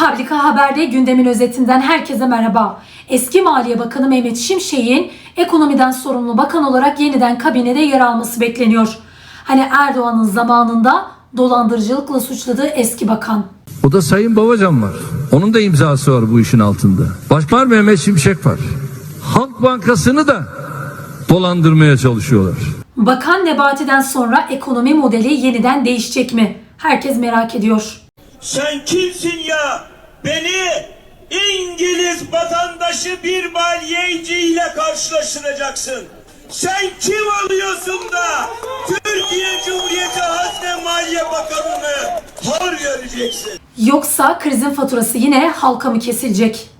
Publika Haber'de gündemin özetinden herkese merhaba. Eski Maliye Bakanı Mehmet Şimşek'in ekonomiden sorumlu bakan olarak yeniden kabinede yer alması bekleniyor. Hani Erdoğan'ın zamanında dolandırıcılıkla suçladığı eski bakan. O da Sayın Babacan var. Onun da imzası var bu işin altında. Başkan var Mehmet Şimşek var. Halk Bankası'nı da dolandırmaya çalışıyorlar. Bakan Nebati'den sonra ekonomi modeli yeniden değişecek mi? Herkes merak ediyor. Sen kimsin ya? Beni İngiliz vatandaşı bir balyeci ile karşılaştıracaksın. Sen kim oluyorsun da Türkiye Cumhuriyeti Hazine Maliye Bakanı'nı hor göreceksin? Yoksa krizin faturası yine halka mı kesilecek?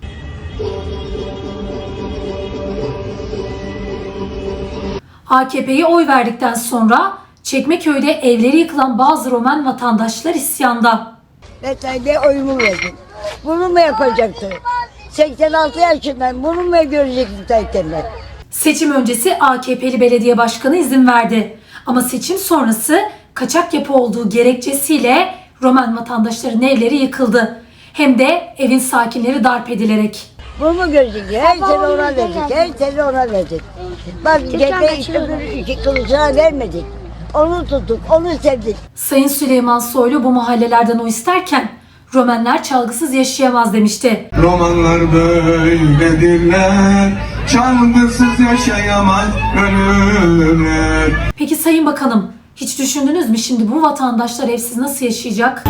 AKP'ye oy verdikten sonra Çekmeköy'de evleri yıkılan bazı Roman vatandaşlar isyanda. Ben Tayyip'e oyumu verdim. Bunu mu yapacaktı? 86 yaşındayım. Bunu mu görecektim Tayyip'ten Seçim öncesi AKP'li belediye başkanı izin verdi. Ama seçim sonrası kaçak yapı olduğu gerekçesiyle Roman vatandaşların evleri yıkıldı. Hem de evin sakinleri darp edilerek. Bunu mu görecekti? Her sene ona verdik. Her sene ona verdik. Bak gece işte kılıcına vermedik. Onu tuttuk, onu sevdik. Sayın Süleyman Soylu bu mahallelerden o isterken Romenler çalgısız yaşayamaz demişti. Romanlar böyledirler Çalgısız yaşayamaz gönüller Peki Sayın Bakanım hiç düşündünüz mü şimdi bu vatandaşlar evsiz nasıl yaşayacak?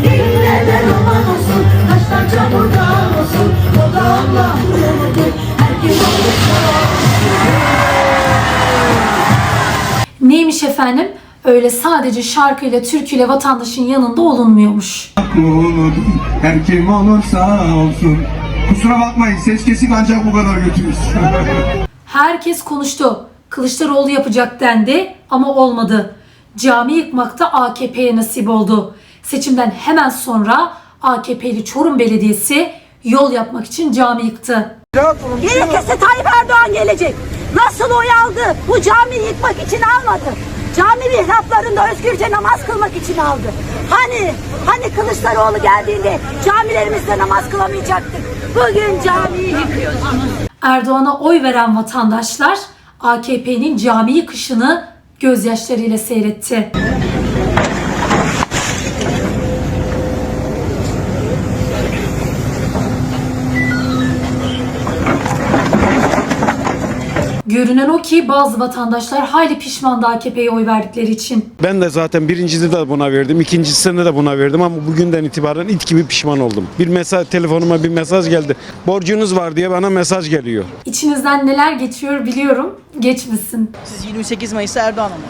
Neymiş efendim? Öyle sadece şarkıyla, türküyle vatandaşın yanında olunmuyormuş. Unutun her kim olursa olsun Kusura bakmayın ses kesik ancak bu kadar götürürüz Herkes konuştu. Kılıçdaroğlu yapacak dendi ama olmadı. Cami yıkmakta AKP'ye nasip oldu. Seçimden hemen sonra AKP'li Çorum Belediyesi yol yapmak için cami yıktı. Gerekirse Tayyip Erdoğan gelecek. Nasıl oy aldı? Bu camiyi yıkmak için almadı. Cami mihraplarında özgürce namaz kılmak için aldı. Hani, hani Kılıçdaroğlu geldiğinde camilerimizde namaz kılamayacaktık. Bugün camiyi yıkıyorsunuz. Erdoğan'a oy veren vatandaşlar AKP'nin cami yıkışını gözyaşlarıyla seyretti. Görünen o ki bazı vatandaşlar hayli pişmandı AKP'ye oy verdikleri için. Ben de zaten birincisinde de buna verdim, ikincisinde de buna verdim ama bugünden itibaren it gibi pişman oldum. Bir mesaj, telefonuma bir mesaj geldi. Borcunuz var diye bana mesaj geliyor. İçinizden neler geçiyor biliyorum. Geçmesin. Siz 28 Mayıs'ta Erdoğan'a mı?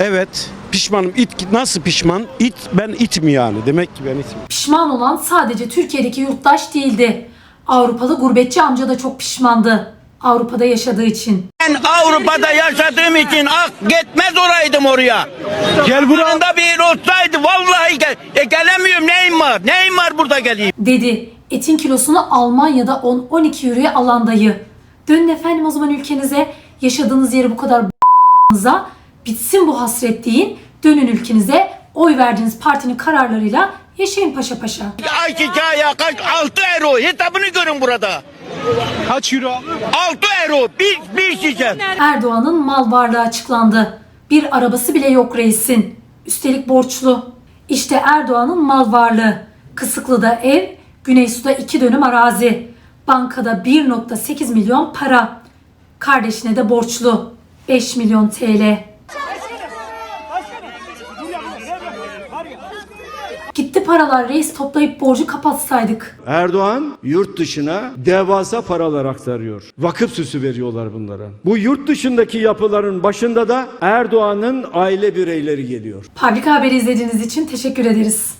Evet, pişmanım. İt nasıl pişman? İt ben it mi yani? Demek ki ben it mi? Pişman olan sadece Türkiye'deki yurttaş değildi. Avrupalı gurbetçi amca da çok pişmandı. Avrupa'da yaşadığı için. Ben Avrupa'da yaşadığım için ak gitmez olaydım oraya. Gel buraya. bir olsaydı vallahi gel. E, gelemiyorum neyim var? Neyim var burada geleyim? Dedi etin kilosunu Almanya'da 10-12 euroya alan dayı. Dönün efendim o zaman ülkenize yaşadığınız yeri bu kadar b***nıza bitsin bu hasret deyin. Dönün ülkenize oy verdiğiniz partinin kararlarıyla yaşayın paşa paşa. Ayçiçeği kaç? 6 euro. Hesabını görün burada. Kaç euro abi? 6 euro. Bir, bir şişe. Erdoğan'ın mal varlığı açıklandı. Bir arabası bile yok reisin. Üstelik borçlu. İşte Erdoğan'ın mal varlığı. Kısıklı'da ev, Güneysu'da 2 dönüm arazi. Bankada 1.8 milyon para. Kardeşine de borçlu. 5 milyon TL. Gitti paralar reis toplayıp borcu kapatsaydık. Erdoğan yurt dışına devasa paralar aktarıyor. Vakıf süsü veriyorlar bunlara. Bu yurt dışındaki yapıların başında da Erdoğan'ın aile bireyleri geliyor. Publika Haber'i izlediğiniz için teşekkür ederiz.